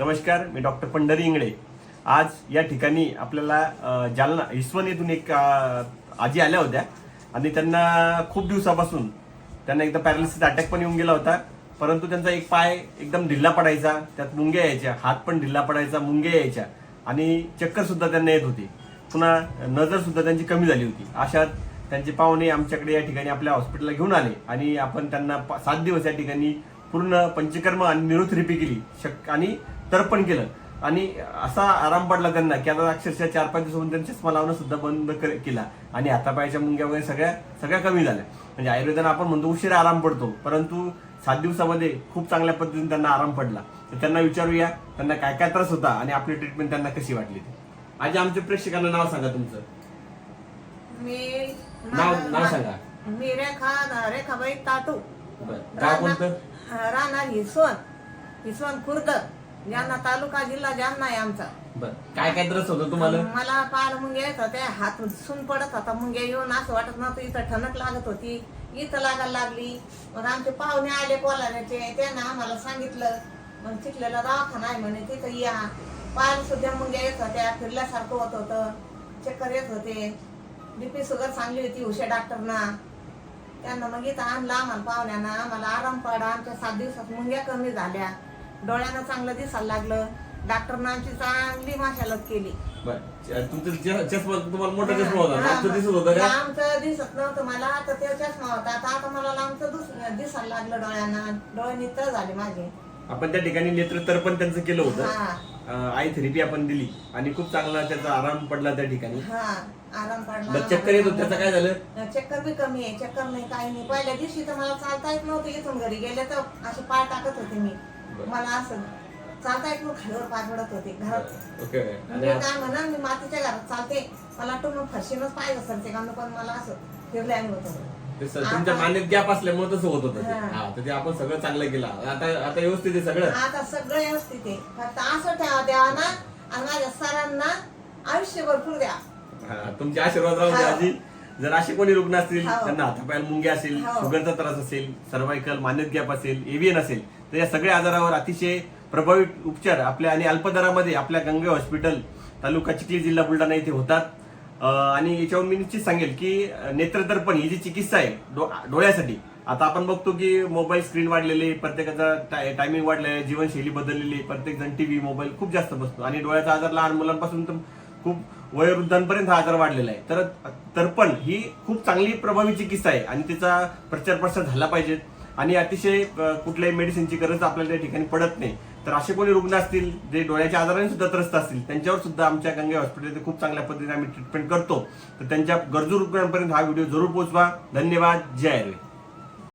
नमस्कार मी डॉक्टर पंढरी इंगळे. आज या ठिकाणी आपल्याला जालना इस्वन येथून एक आजी आल्या होत्या. आणि त्यांना खूप दिवसापासून त्यांना एकदा पॅरालिसिस अटॅक पण येऊन गेला होता. परंतु त्यांचा एक पाय एकदम ढिल्ला पडायचा त्यात मुंग्या यायच्या हात पण ढिल्ला पडायचा मुंग्या यायच्या. आणि चक्करसुद्धा त्यांना येत होती. पुन्हा नजरसुद्धा त्यांची कमी झाली होती. अशात त्यांचे पाहुणे आमच्याकडे या ठिकाणी आपल्या हॉस्पिटलला घेऊन आले. आणि आपण त्यांना सात दिवस या ठिकाणी पूर्ण पंचकर्म आणि निरोथेरपी केली. शक आणि तर्पण केलं. आणि असा आराम पडला त्यांना की आता अक्षरशः चार पाच दिवसामध्ये त्यांनी चष्मा लावणं सुद्धा बंद केला. आणि हातापायाच्या मुंग्या वगैरे सगळ्या सगळ्या कमी झाल्या. म्हणजे आयुर्वेदानं आपण म्हणतो उशिरा आराम पडतो. परंतु सात दिवसामध्ये खूप चांगल्या पद्धतीने त्यांना आराम पडला. तर त्यांना विचारूया त्यांना काय काय त्रास होता आणि आपली ट्रीटमेंट त्यांना कशी वाटली ती. आज आमच्या प्रेक्षकांना नाव सांगा तुमचं. मी नाव- नाव सांगा. मी रेखा रेखाबाई ताटू. गाव कोणतं? राहणार हिसवण हिसवण खुर्द. जालना तालुका जिल्हा जालना आहे आमचा. बरं. काय काय त्रास होतो तुम्हाला? मला पार मुंग्या येत होत्या. हात सुन पडत होता. मुंग्या येऊन असं वाटत नव्हतं इथं ठणक लागत होती. इथं लागायला लागली. मग आमचे पाहुणे आले बोलायचे. त्यानं आम्हाला सांगितलं. मग चिखलेला दवाखाना आहे म्हणे. तिथं या. पाय सुद्धा मुंग्या येत होत्या. फिरल्यासारखं होत होतं. चक्कर येत होते. बीपी शुगर चांगली होती उशा डॉक्टरना त्यांना मग इथं आणलं आम्हाला पाहुण्यांना. आम्हाला आराम पडा आमच्या सात दिवसात मुंग्या कमी झाल्या. डोळ्यानं चांगलं दिसायला लागलं. डॉक्टरनं आमची चांगली माशालत केली. बरं. च- तुमचं च- चष्मा तुम्हाला मोठा चष्मा होता आमचं दिसत होतं का? आमचं दिसत नव्हतं मला. आता ते चष्मा होता. आता आता मला लांबचं दुस- दिसायला लागलं डोळ्यांना. डोळे नितळ झाले माझे. आपण त्या ठिकाणी नेत्र तर्पण त्यांचं केलं होतं. हा. आई थेरपी आपण दिली आणि खूप चांगला त्याचा आराम पडला त्या ठिकाणी. हा आराम पडला बरं, चक्कर येत होती त्याचं काय झालं? चक्कर बी कमी आहे चक्कर नाही काही नाही. पहिल्या दिवशी तर मला चालता येत नव्हतं इथून घरी गेले तर असे पाय टाकत होते मी. बरं. मला असं चालता येत नव्हतं खालीवर पाय पडत होते घरात. ओके. मी काय म्हणा मी मातीच्या घरात चालते. मला वाटतं मग फरशीनच पाय घसरते का पण मला असं फिरल्या होतं. ते स- तुमच्या मान्यत गॅप असल्यामुळे तसं होत होतं ते. हा. हा तर ते आपण सगळं चांगलं केलं आता आता व्यवस्थित आहे सगळं आता सगळं व्यवस्थित आहे फक्त असं ठेवा द्यावा ना आणि माझ्या सरांना आयुष्य भरपूर द्या हा, तुमचे आशीर्वाद राहू द्या हो. आजी जर असे कोणी रुग्ण असतील हो. त्यांना हातापायाला मुंग्या असेल हो. शुगरचा त्रास असेल सर्वायकल मान्यत गॅप असेल एव्हियन असेल तर या सगळ्या आजारावर अतिशय प्रभावी उपचार आपल्या आणि अल्प दरामध्ये आपल्या गंगे हॉस्पिटल तालुका चिखली जिल्हा बुलढाणा इथे होतात आणि याच्यावर मी निश्चित सांगेल की नेत्रदर्पण ही जी चिकित्सा आहे डो- डोळ्यासाठी. आता आपण बघतो की मोबाईल स्क्रीन वाढलेले प्रत्येकाचा टायमिंग वाढलेला आहे जीवनशैली बदललेली आहे प्रत्येक जण टीव्ही मोबाईल खूप जास्त बसतो. आणि डोळ्याचा आजार लहान मुलांपासून तर खूप वयोवृद्धांपर्यंत हा आजार वाढलेला आहे. तर तर्पण ही खूप चांगली प्रभावी चिकित्सा आहे आणि तिचा प्रचार प्रसार झाला पाहिजे. आणि अतिशय कुठल्याही मेडिसिनची गरज आपल्याला त्या ठिकाणी पडत नाही. तर असे कोणी रुग्ण असतील जे डोळ्याच्या आजाराने सुद्धा त्रस्त असतील त्यांच्यावर सुद्धा आमच्या गंगे हॉस्पिटल खूप चांगल्या पद्धतीने आम्ही ट्रीटमेंट करतो. तर त्यांच्या गरजू रुग्णांपर्यंत हा व्हिडिओ जरूर पोहोचवा. धन्यवाद. जय आयुर्वेद